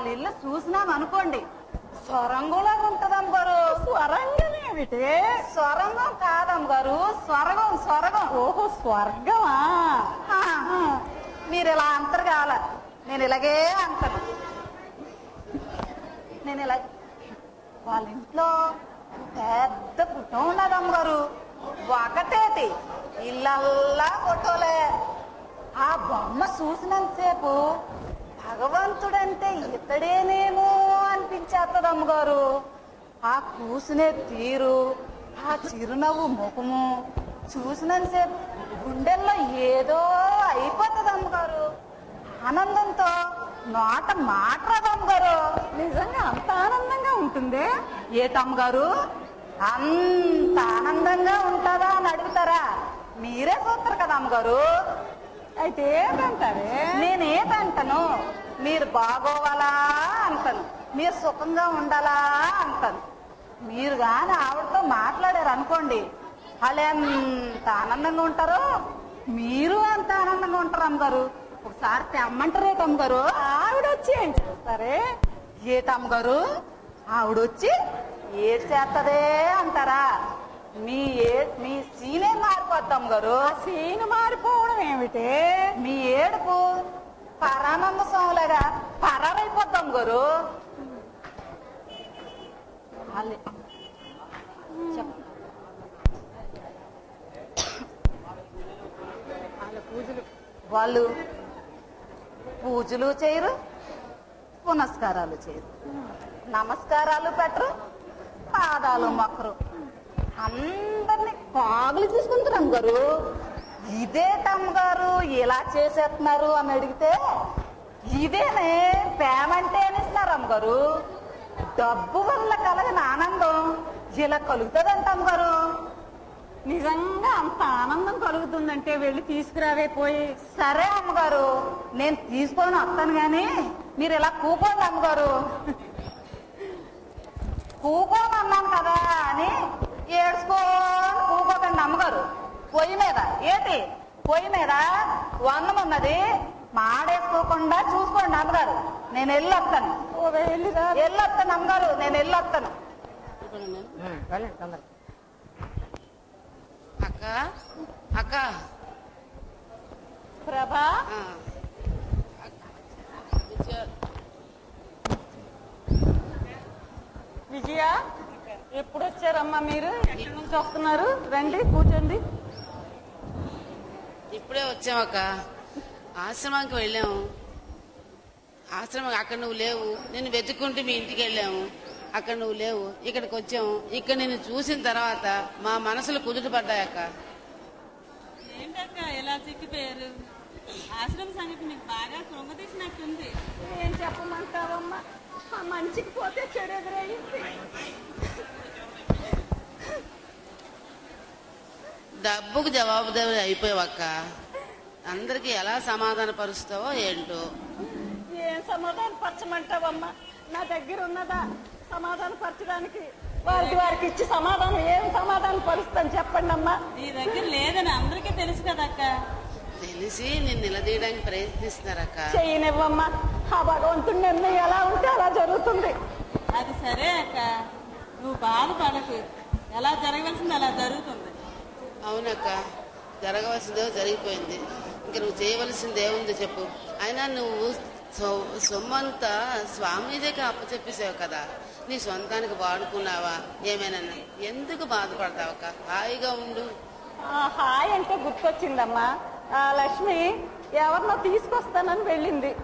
వాళ్ళ ఇల్లు చూసినాం అనుకోండి. సొరంగంలాగా ఉంటదమ్మ గారు స్వరంగం ఏమిటి? సొరంగం కాదమ్మ గారు. స్వర్గం స్వర్గం. ఓహో స్వర్గమా? మీరు ఇలా అంతరు కావాల? నేను ఇలాగే అంటాను నేను ఇలా వాళ్ళ ఇంట్లో పెద్ద కుటుంబం ఉన్నది అమ్మగారు. ఒకటేటి ఇల్లల్లా ఫోటోలే. ఆ బొమ్మ చూసినంతసేపు భగవంతుడంటే ఇతడేనేమో అనిపించేస్తుంది అమ్మగారు. ఆ కూసునే తీరు ఆ చిరునవ్వు ముఖము చూసినంతసేపు గుండెల్లో ఏదో అయిపోతుంది అమ్మగారు. ఆనందంతో నోట మాట రాదు అమ్మగారు. నిజంగా అంత ఆనందంగా ఉంటుంది? ఏటమ్మగారు అంత ఆనందంగా ఉంటుందా అని అడుగుతారా? మీరే చూస్తారు కదా అమ్మగారు. అయితే ఏంటంటారే నేనేదంటాను మీరు బాగోవాలా అంటాను. మీరు సుఖంగా ఉండాలా అంటాను. మీరు కానీ ఆవిడతో మాట్లాడారు అనుకోండి వాళ్ళు ఎంత ఆనందంగా ఉంటారో? మీరు అంత ఆనందంగా ఉంటారు అమ్మగారు. ఒకసారి తెమ్మంటారే అమ్మగారు ఆవిడ వచ్చి ఏం చేస్తారే? ఏటమ్మగారు ఆవిడొచ్చి ఏడు చేస్తదే అంటారా? మీ ఏ మీ సీనే మారిపోద్దాం గారు ఆ సీన్ మారిపోవడం ఏమిటి? మీ ఏడుపు? పరానంద స్వాములాగా పరారైపోద్దాం గారు. పూజలు. వాళ్ళు పూజలు చేయరు పునస్కారాలు చేయరు. నమస్కారాలు పెట్టరు పాదాలు మొక్కరు. అందరినీ కాగులు తీసుకుంటున్నాం గారు. మేడం గారు ఇలా చేసేస్తున్నారు అని అడిగితే ఇదేనే పేమంటే అని అమ్మగారు డబ్బు వల్ల కలగిన ఆనందం ఇలా కలుగుతుందంట అమ్మగారు నిజంగా అంత ఆనందం కలుగుతుందంటే వెళ్ళి తీసుకురావే పోయి. సరే అమ్మగారు నేను తీసుకొని వస్తాను గాని మీరు ఇలా కూకోండి అమ్మగారు కూకోని అన్నాను కదా అని ఏడ్చుకోని కూకోకండి అమ్మగారు పొయ్యి మీద ఏంటి? పొయ్యి మీద వన్నం ఉన్నది మాడేసుకోకుండా చూసుకోండి అమ్మగారు నేను వెళ్ళి వస్తాను వెళ్ళి వస్తాను అమ్మగారు. నేను వెళ్ళి వస్తాను అక్క అక్క. ప్రభా. విజయ. ఎప్పుడు వచ్చారమ్మా మీరు? ఎక్కడి నుంచి వస్తున్నారు? రండి కూర్చోండి. ఇప్పుడే వచ్చామక్క ఆశ్రమానికి వెళ్ళాము ఆశ్రమం అక్కడ నువ్వు లేవు. నేను వెతుక్కుంటూ మీ ఇంటికి వెళ్ళాము అక్కడ నువ్వు లేవు. ఇక్కడికి వచ్చాము ఇక్కడ నిన్ను చూసిన తర్వాత మా మనసులు కుదుట పడ్డాయక్క ఏంటక్క ఎలా చిక్కిపోయారు? ఆశ్రమ సంగతి మీకు బాగా కృంగతీసినట్టుంది. ఏం చెప్పమంటావమ్మా? ఆ మంచికి పోతే చెడు ఎదురయ్యింది. డబ్బుకు జవాబుదారి అయిపోయావక్క. అందరికి ఎలా సమాధాన పరుస్తావో ఏంటో. ఏం సమాధానం పరచమంటావమ్మా? నా దగ్గర ఉన్నదా సమాధానం పరచడానికి? వారికి వారికి ఇచ్చి సమాధానం ఏం సమాధానం పరుస్తాను చెప్పండి అమ్మా నీ దగ్గర లేదని అందరికీ తెలుసు కదక్క. తెలిసి నిన్ను నిలదీయడానికి ప్రయత్నిస్తున్నారక్క. చెయ్యనివ్వమ్మా ఆ భగవంతుడి నిర్ణయం ఎలా ఉంటే అలా జరుగుతుంది. అది సరే అక్క. నువ్వు బాధపడకు. ఎలా జరగవలసింది అలా జరుగుతుంది. అవునక్క జరగవలసిందో జరిగిపోయింది. ఇంక నువ్వు చేయవలసింది ఏముందో చెప్పు. అయినా నువ్వు సొమ్మంతా స్వామీజీకి అప్పచెప్పేసావు కదా. నీ సొంతానికి వాడుకున్నావా? ఏమైనా ఎందుకు బాధపడతావక్క? హాయిగా ఉండు. ఆ హాయ్ అంటే గుర్తొచ్చిందమ్మా. ఆ లక్ష్మి ఎవరినో తీసుకొస్తానని వెళ్ళింది.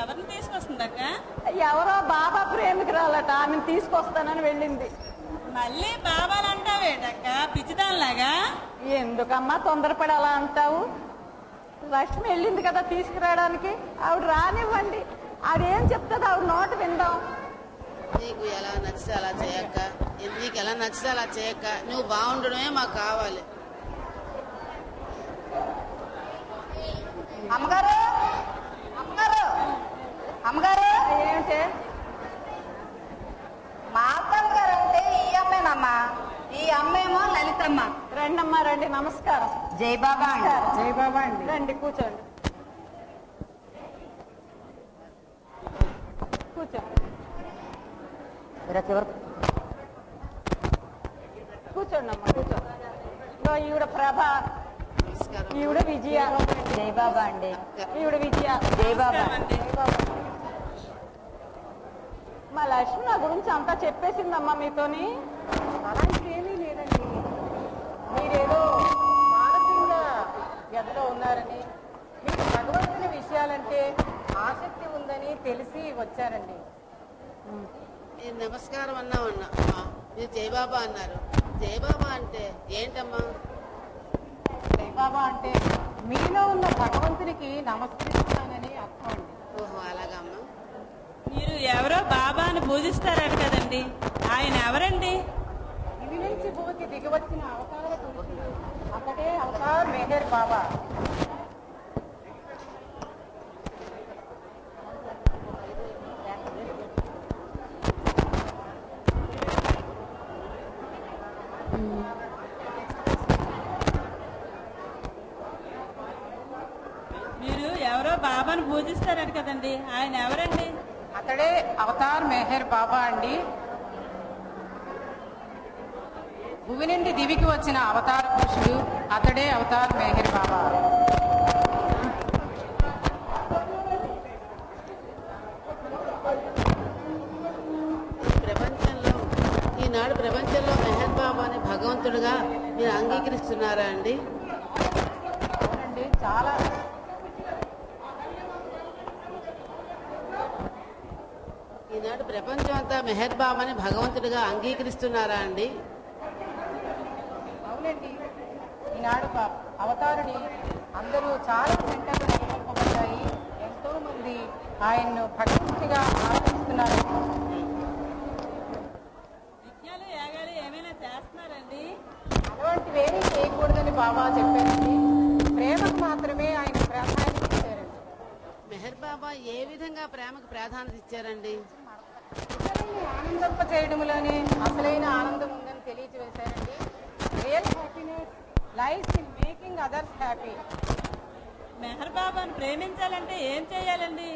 ఎవరిని తీసుకొస్తుందక్క? ఎవరో బాబా ప్రేమికురాలట ఆమెను తీసుకొస్తానని వెళ్ళింది. మళ్ళీ బాబాలంటావేటక్క? పిచ్చిదానిలాగా? ఎందుకమ్మా తొందరపడి అలా అంటావు? లక్ష్మి వెళ్ళింది కదా తీసుకురావడానికి. ఆవిడ రానివ్వండి. ఆవిడేం చెప్తుంది ఆవిడ నోట విందాం. నీకు ఎలా నచ్చితే అలా చేయక్క. నీకు ఎలా నచ్చితే అలా చేయక్క. నువ్వు బాగుండడమే మాకు కావాలి. అమ్మగారు? అమ్మగారు? అమ్మగారు? ఏమిటి? మా అంటే ఈ అమ్మేమో లలితమ్మ. రండమ్మా రండి నమస్కారం. జై బాబా అండి. జై బాబా అండి. రండి కూర్చోండి. కూర్చోండి. కూర్చోండి అమ్మా కూర్చోండి. ఈవిడ ప్రభ. నమస్కారం. ఈవిడ విజయ. జై బాబా అండి. ఈవిడ విజయ. జై బాబా. మా లక్ష్మి నా గురించి అంతా చెప్పేసిందమ్మా మీతోని. అలాంటిది ఏమీ లేదండి. మీరేదో మానసిక వ్యధలో ఉన్నారని మీకు భగవంతుని విషయాలంటే ఆసక్తి ఉందని తెలిసి వచ్చారండి. మీరు నమస్కారం అన్నామన్నా అమ్మా. మీరు జయబాబా అన్నారు. జయబాబా అంటే ఏంటమ్మా? బాబా అంటే మీలో ఉన్న భగవంతునికి నమస్కరిస్తానని అర్థం అండి. ఓహో అలాగమ్మా. మీరు ఎవరో బాబాని పూజిస్తారట కదండి. ఆయన ఎవరండి? నుంచి భూమికి దిగివచ్చిన అవతార పురుషుడు అతడే అవతార్ మెహర్ బాబా మీరు ఎవరో బాబాను పూజిస్తారట కదండి. ఆయన ఎవరండి? అతడే అవతార్ మెహర్ బాబా అండి. భూమి నుండి దివికి వచ్చిన అవతార పురుషుడు అతడే అవతార్ మెహర్ బాబా. ఈ ప్రపంచంలో ఈనాడు ప్రపంచంలో మెహర్ బాబాని భగవంతుడుగా మీరు అంగీకరిస్తున్నారా అండి? అవునండి చాలా. ఈనాడు ప్రపంచం అంతా మెహర్ బాబాని భగవంతుడిగా అంగీకరిస్తున్నారా అండి? అవునండి ఈనాడు అవతారుని అందరూ చాలా సెంటర్లు నెలకొల్పబడ్డాయి ఎంతో మంది ఆయన్ను ఏమైనా చేస్తున్నారండి? అలాంటివేమీ చేయకూడదని బాబా చెప్పారండి. ప్రేమకు మాత్రమే ఆయన ప్రాధాన్యత ఇచ్చారండి మెహర్ బాబా ఏ విధంగా ప్రేమకు ప్రాధాన్యత ఇచ్చారండి? ఆనందింప చేయడంలోనే అసలైన ఆనందం ఉందని తెలియజేశారండి. Real happiness life in making others happy. Meher బాబాను ప్రేమించాలంటే ఏం చేయాలండి?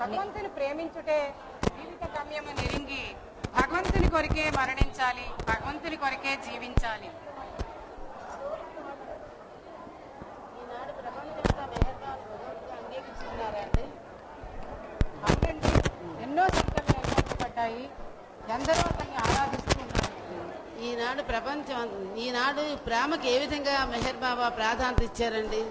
భగవంతుని ప్రేమించుటే జీవిత గమ్యము నిరింగి భగవంతుని కొరికే మరణించాలి భగవంతుని కొరికే జీవించాలి. ఎన్నో సంఖ్యలు నెలకొల్పబడ్డాయి ఎందరో అతన్ని ఈనాడు ప్రపంచం ఈనాడు ప్రేమకి ఏ విధంగా మెహర్ బాబా ప్రాధాన్యత ఇచ్చారండి?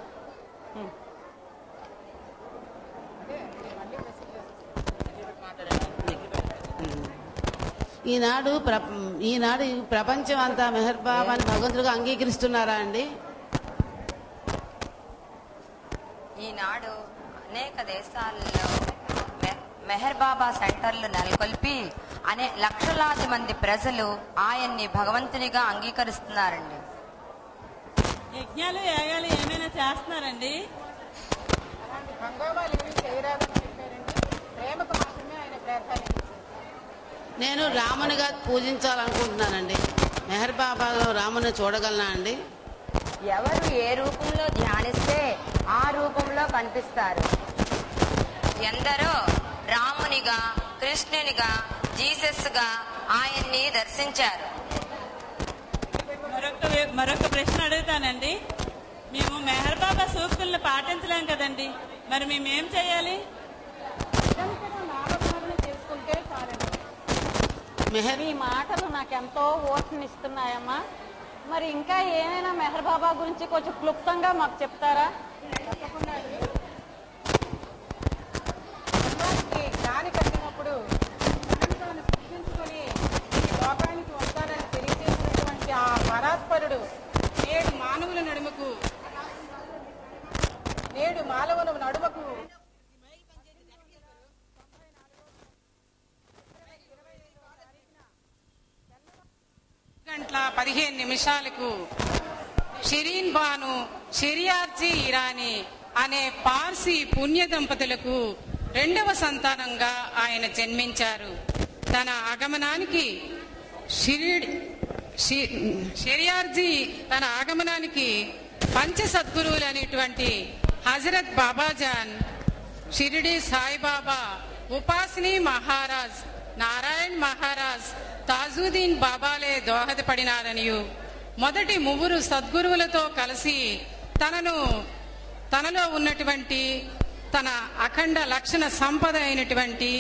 ఈనాడు ప్ర ఈనాడు ప్రపంచం అంతా మెహర్ బాబాని భగవంతుడిగా అంగీకరిస్తున్నారా అండి? ఈనాడు అనేక దేశాల్లో మెహర్ బాబా సెంటర్లు నెలకొల్పి అనే లక్షలాది మంది ప్రజలు ఆయన్ని భగవంతునిగా అంగీకరిస్తున్నారండి. యజ్ఞాలు యాగాలు ఏమైనా చేస్తున్నారండి? నేను రామునిగా పూజించాలనుకుంటున్నానండి. మెహర్ బాబాలో రాముని చూడగలనా అండి? ఎవరు ఏ రూపంలో ధ్యానిస్తే ఆ రూపంలో కనిపిస్తారు? ఎందరో రామునిగా కృష్ణునిగా జీసస్గా ఆయన్ని దర్శించారు. మరొక మరొక ప్రశ్న అడుగుతానండి. మేము మెహర్ బాబా సూక్తులను పాటించలేం కదండి. మరి మేమేం చేయాలి? మీ మాటలు నాకెంతో ఓట్నిస్తున్నాయమ్మా మరి ఇంకా ఏమైనా మెహర్ బాబా గురించి కొంచెం క్లుప్తంగా మాకు చెప్తారా? పరాత్పరుడు నేడు మానవుల నడుమకు నేడు మానవుల నడుమకు. గంటల పదిహేను నిమిషాలకు షిరీన్ బాను షిరియార్జీ ఇరానీ అనే పార్సీ పుణ్య దంపతులకు రెండవ సంతానంగా ఆయన జన్మించారు. తన ఆగమనానికి షిరిడ్ షెరియార్జీ తన ఆగమనానికి పంచ సద్గురువులు అనేటువంటి హజరత్ బాబాజాన్ షిరిడి సాయిబాబా ఉపాసిని మహారాజ్ నారాయణ్ మహారాజ్ తాజుద్దీన్ బాబాలే దోహదపడినారనియు. మొదటి ముగ్గురు సద్గురువులతో కలిసి తనను తనలో ఉన్నటువంటి తన అఖండ లక్షణ సంపద అయినటువంటి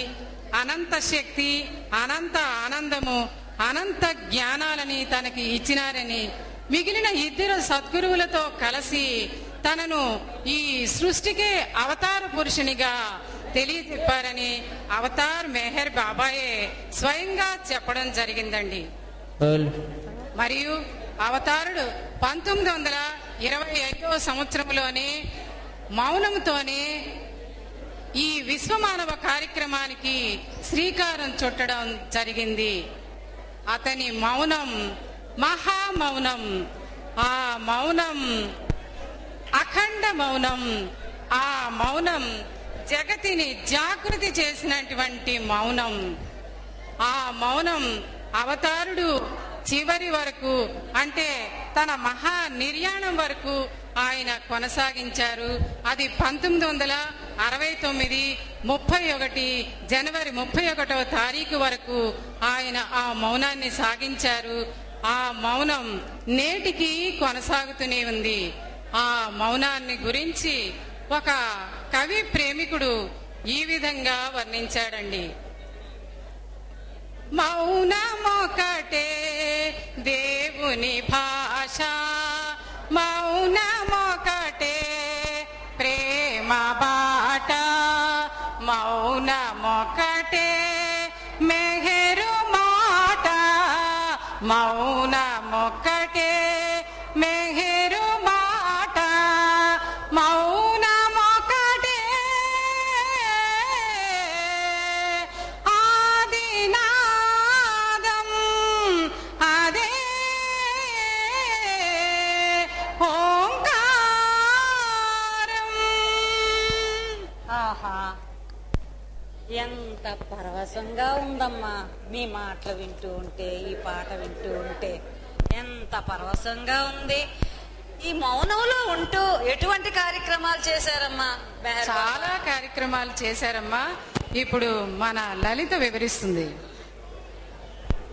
అనంత శక్తి అనంత ఆనందము అనంత జ్ఞానాలని తనకి ఇచ్చినారని మిగిలిన ఇద్దరు సద్గురువులతో కలిసి తనను ఈ సృష్టికే అవతార పురుషునిగా తెలియజెప్పారని అవతార్ మెహర్ బాబాయే స్వయంగా చెప్పడం జరిగిందండి. మరియు అవతారుడు పంతొమ్మిది వందల ఇరవై ఐదవ సంవత్సరంలోనే మౌనంతోనే ఈ విశ్వమానవ కార్యక్రమానికి శ్రీకారం చుట్టడం జరిగింది. అతని మౌనం మహామౌనం ఆ మౌనం అఖండ మౌనం ఆ మౌనం జగతిని జాగృతి చేసినటువంటి మౌనం. ఆ మౌనం అవతారుడు చివరి వరకు అంటే తన మహా నిర్యాణం వరకు ఆయన కొనసాగించారు. అది పంతొమ్మిది వందల అరవై తొమ్మిది ముప్పై ఒకటి జనవరి ముప్పై ఒకటవ తారీఖు వరకు ఆయన ఆ మౌనాన్ని సాగించారు. ఆ మౌనం నేటికి కొనసాగుతూనే ఉంది. ఆ మౌనాన్ని గురించి ఒక కవి ప్రేమికుడు ఈ విధంగా వర్ణించాడండి. మౌనమొకటే దేవుని భాష. మౌనమొకటే ప్రేమ బాట మౌనమొకటే మెహరు మాట. మౌనమొకటే ఎంత పరవశంగా ఉందమ్మా? మీ మాటలు వింటూ ఉంటే ఈ పాట వింటూ ఉంటే ఎంత పరవశంగా ఉంది. ఈ మౌనంలో ఉంటూ ఎటువంటి కార్యక్రమాలు చేశారమ్మా? చాలా కార్యక్రమాలు చేశారమ్మా. ఇప్పుడు మన లలిత వివరిస్తుంది.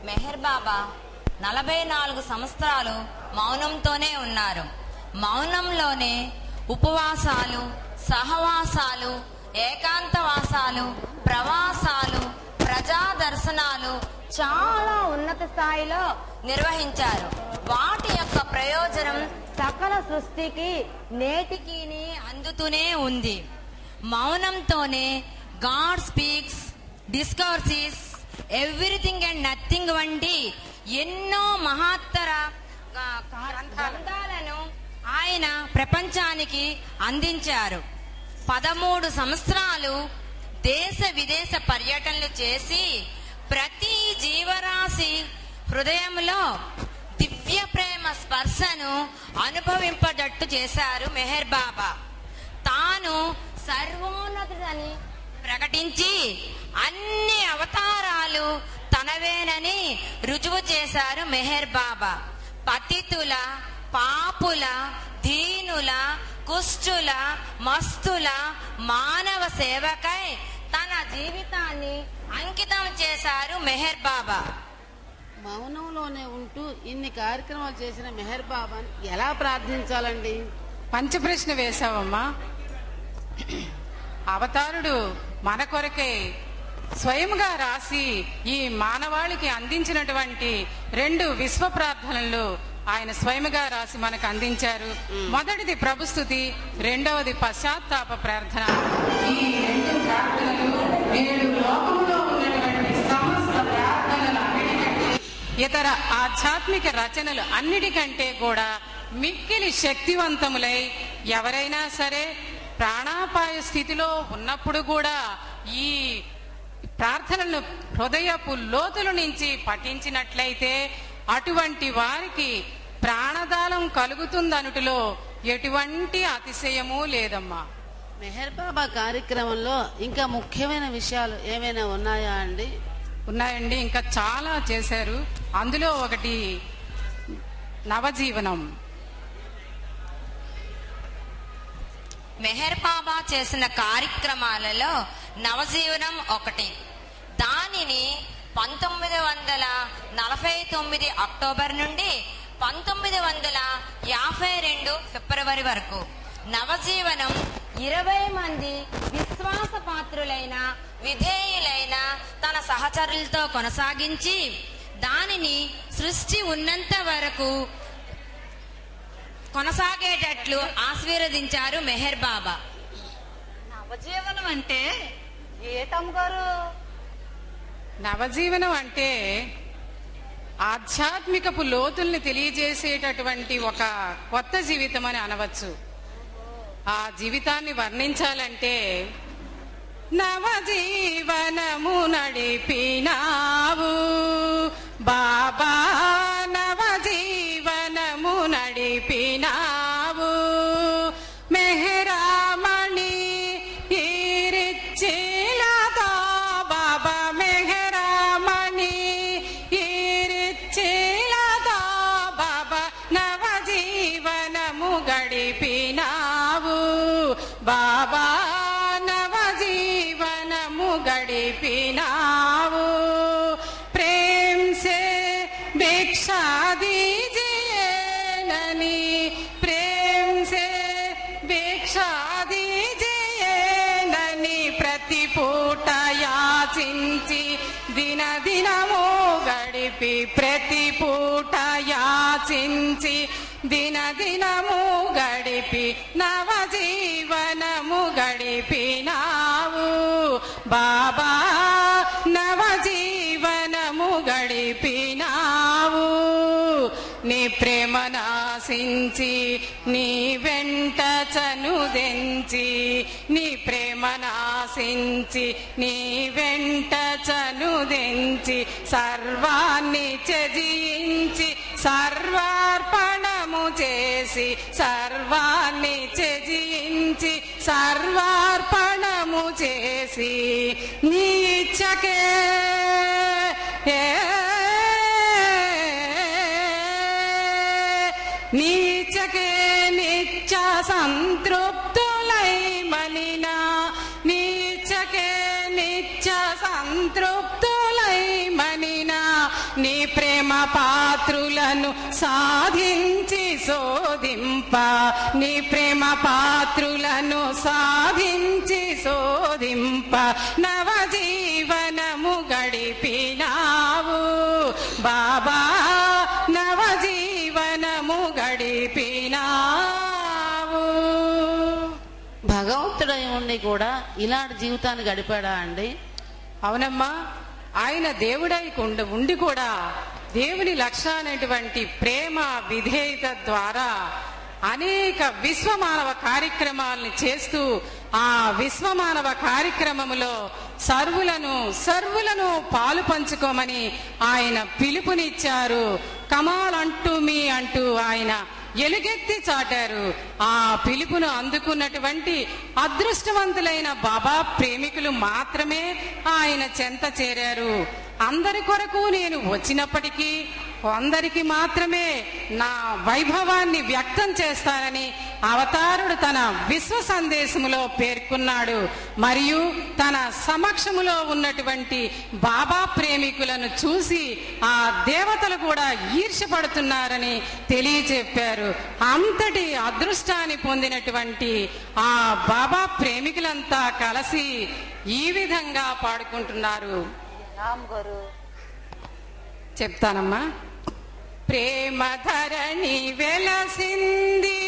మెహర్ బాబా నలభై నాలుగు సంవత్సరాలు మౌనంతోనే ఉన్నారు. మౌనంలోనే ఉపవాసాలు సహవాసాలు ఏకాంతవాసాలు ప్రవాసాలు ప్రజా దర్శనాలు చాలా ఉన్నత స్థాయిలో నిర్వహించారు. వాటి యొక్క ప్రయోజనం సకల సృష్టికి నేటికి అందుతూనే ఉంది. మౌనంతోనే God speaks discovers everything and nothing వంటి ఎన్నో మహత్తర గ్రంథాలను ఆయన ప్రపంచానికి అందించారు. పదమూడు సంవత్సరాలు దేశ విదేశ పర్యటనలు చేసి ప్రతి జీవరాశి హృదయంలో దివ్య ప్రేమ స్పర్శను అనుభవింపజట్టు చేశారు మెహర్ బాబా. తాను సర్వోన్నతుడని ప్రకటించి అన్ని అవతారాలు తనవేనని రుజువు చేశారు మెహర్ బాబా. పతితుల పాపుల దీనుల కుష్ఠుల మస్తుల మానవ సేవకై తన జీవితాన్ని అంకితం చేశారు మెహర్ బాబా. మౌనంలోనే ఉంటూ ఇన్ని కార్యక్రమాలు చేసిన మెహర్ బాబాని ఎలా ప్రార్థించాలండి? పంచప్రశ్న వేశావమ్మా. అవతారుడు మన కొరకే స్వయంగా రాసి ఈ మానవాళికి అందించినటువంటి రెండు విశ్వ ప్రార్థనలు ఆయన స్వయముగా రాసి మనకు అందించారు. మొదటిది ప్రభుస్థుతి రెండవది పశ్చాత్తాప ప్రార్థన. ఇతర ఆధ్యాత్మిక రచనలు అన్నిటికంటే కూడా మిక్కిలి శక్తివంతములై ఎవరైనా సరే ప్రాణాపాయ స్థితిలో ఉన్నప్పుడు కూడా ఈ ప్రార్థనలను హృదయపు లోతుల నుంచి పఠించినట్లయితే అటువంటి వారికి ప్రాణదానం కలుగుతుందనుటిలో ఎటువంటి అతిశయము లేదమ్మా. మెహర్ బాబా కార్యక్రమంలో ఇంకా ముఖ్యమైన విషయాలు ఏమైనా ఉన్నాయా అండి? ఉన్నాయండి. ఇంకా చాలా చేశారు. అందులో ఒకటి నవజీవనం. మెహర్ బాబా చేసిన కార్యక్రమాలలో నవజీవనం ఒకటి. దానిని పంతొమ్మిది వందల నలభై తొమ్మిది అక్టోబర్ నుండి పంతొమ్మిది వందల యాభై రెండు ఫిబ్రవరి వరకు నవజీవనం. ఇరవై మంది విశ్వాసపాత్రులైన విధేయులైన తన సహచరులతో కొనసాగించి దానిని సృష్టి ఉన్నంత వరకు కొనసాగేటట్లు ఆశీర్వదించారు మెహర్ బాబా. నవజీవనం అంటే ఏటమ్మ గారు నవజీవనం అంటే ఆధ్యాత్మికపు లోతుల్ని తెలియజేసేటటువంటి ఒక కొత్త జీవితం అని అనవచ్చు. ఆ జీవితాన్ని వర్ణించాలంటే నవజీవనము నడిపినావు. బాబా సాధి చేయనని ప్రతి పూట యాచించి దిన దినము గడిపి ప్రతి పూట యాచించి దిన దినము గడిపి నవ జీవనము గడిపినావు. బాబా నవ జీవనము గడిపినావు. నీ ప్రేమనా నాశించి నీ వెంట చనుదెంచి నీ ప్రేమ నాశించి నీ వెంట చనుదెంచి సర్వాన్ని చెజించి సర్వార్పణము చేసి సర్వాన్ని చెజించి సర్వార్పణము చేసి నీ ఇచ్చకే నీచకే నిత్య సంతృప్తులై మలిన. నీచకే నిత్య సంతృప్తులై మలిన. నీ ప్రేమ పాత్రులను సాధించి శోధింప. నీ ప్రేమ పాత్రులను సాధించి శోధింప. నవజీవనము గడిపినావు. బాబా భగవంతుడై కూడా ఇలాంటి జీవితాన్ని గడిపాడా అండి? అవునమ్మా ఆయన దేవుడై ఉండి ఉండి కూడా దేవుని లక్ష్యానటువంటి ప్రేమ విధేయత ద్వారా అనేక విశ్వమానవ కార్యక్రమాలను చేస్తూ ఆ విశ్వమానవ కార్యక్రమములో సర్వులను సర్వులను పాలు పంచుకోమని ఆయన పిలుపునిచ్చారు. కమాల్ అంటూ మీ అంటూ ఆయన ఎలుగెత్తి చాటారు. ఆ పిలుపును అందుకున్నటువంటి అదృష్టవంతులైన బాబా ప్రేమికులు మాత్రమే ఆయన చెంత చేరారు. అందరి కొరకు నేను వచ్చినప్పటికీ కొందరికి మాత్రమే నా వైభవాన్ని వ్యక్తం చేస్తానని అవతారుడు తన విశ్వ సందేశములో పేర్కొన్నాడు. మరియు తన సమక్షములో ఉన్నటువంటి బాబా ప్రేమికులను చూసి ఆ దేవతలు కూడా ఈర్షపడుతున్నారని తెలియచెప్పారు. అంతటి అదృష్టాన్ని పొందినటువంటి ఆ బాబా ప్రేమికులంతా కలిసి ఈ విధంగా పాడుకుంటున్నారు. చెప్తానమ్మా. ప్రేమ ధరణి వెలసింది.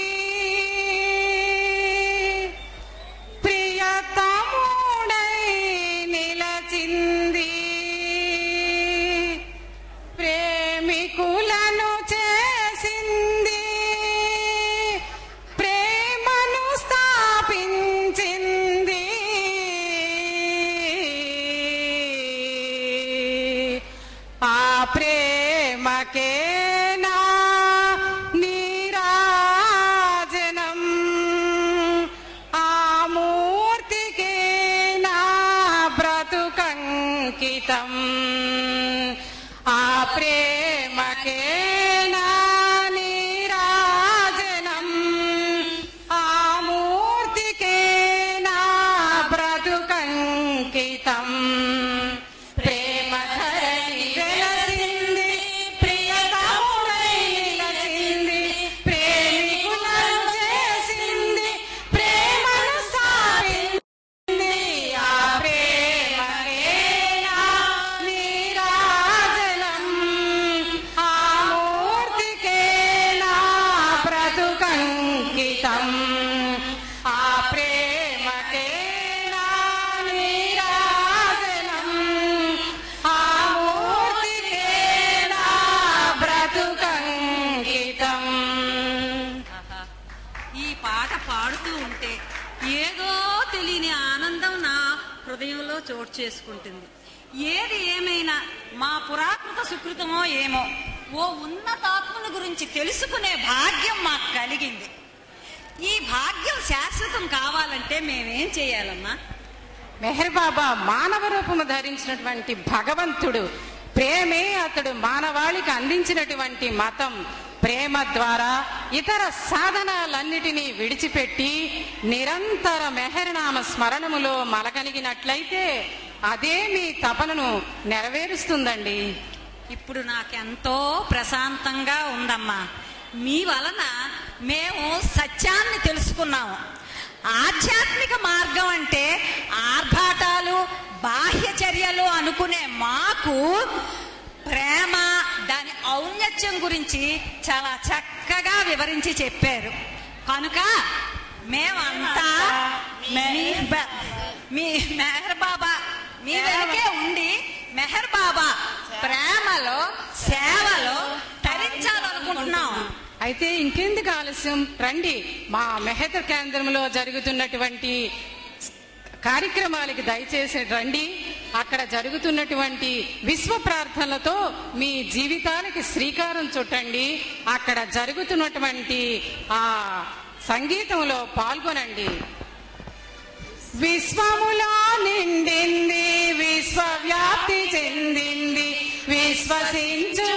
మా పురాకృత సుకృతమో ఏమో ఓ ఉన్నతాత్మను గురించి తెలుసుకునే భాగ్యం మాకు కలిగింది. ఈ భాగ్యం శాశ్వతం కావాలంటే మేమేం చేయాలమ్మా? మెహర్ బాబా మానవ రూపము ధరించినటువంటి భగవంతుడు ప్రేమే అతడు మానవాళికి అందించినటువంటి మతం ప్రేమ ద్వారా ఇతర సాధనాలన్నిటినీ విడిచిపెట్టి నిరంతర మెహర్నామ స్మరణములో మలగలిగినట్లయితే అదే మీ తపనను నెరవేరుస్తుందండి. ఇప్పుడు నాకెంతో ప్రశాంతంగా ఉందమ్మా. మీ వలన మేము సత్యాన్ని తెలుసుకున్నాము. ఆధ్యాత్మిక మార్గం అంటే ఆర్భాటాలు బాహ్య చర్యలు అనుకునే మాకు ప్రేమ దాని ఔన్నత్యం గురించి చాలా చక్కగా వివరించి చెప్పారు. కనుక మేమంతా మీ బ- మీ మెహర్ బాబా మీ వెనకే ఉండి మెహర్ బాబా. ప్రేమలో సేవలో తరించాలనుకుంటున్నాం. అయితే ఇంకెందుకు ఆలస్యం? రండి. మా మెహతర్ కేంద్రంలో జరుగుతున్నటువంటి కార్యక్రమాలకి దయచేసి రండి. అక్కడ జరుగుతున్నటువంటి విశ్వ ప్రార్థనలతో మీ జీవితానికి శ్రీకారం చుట్టండి. అక్కడ జరుగుతున్నటువంటి ఆ సంగీతంలో పాల్గొనండి. విశ్వములో నిండింది విశ్వవ్యాప్తి చెందింది విశ్వసించు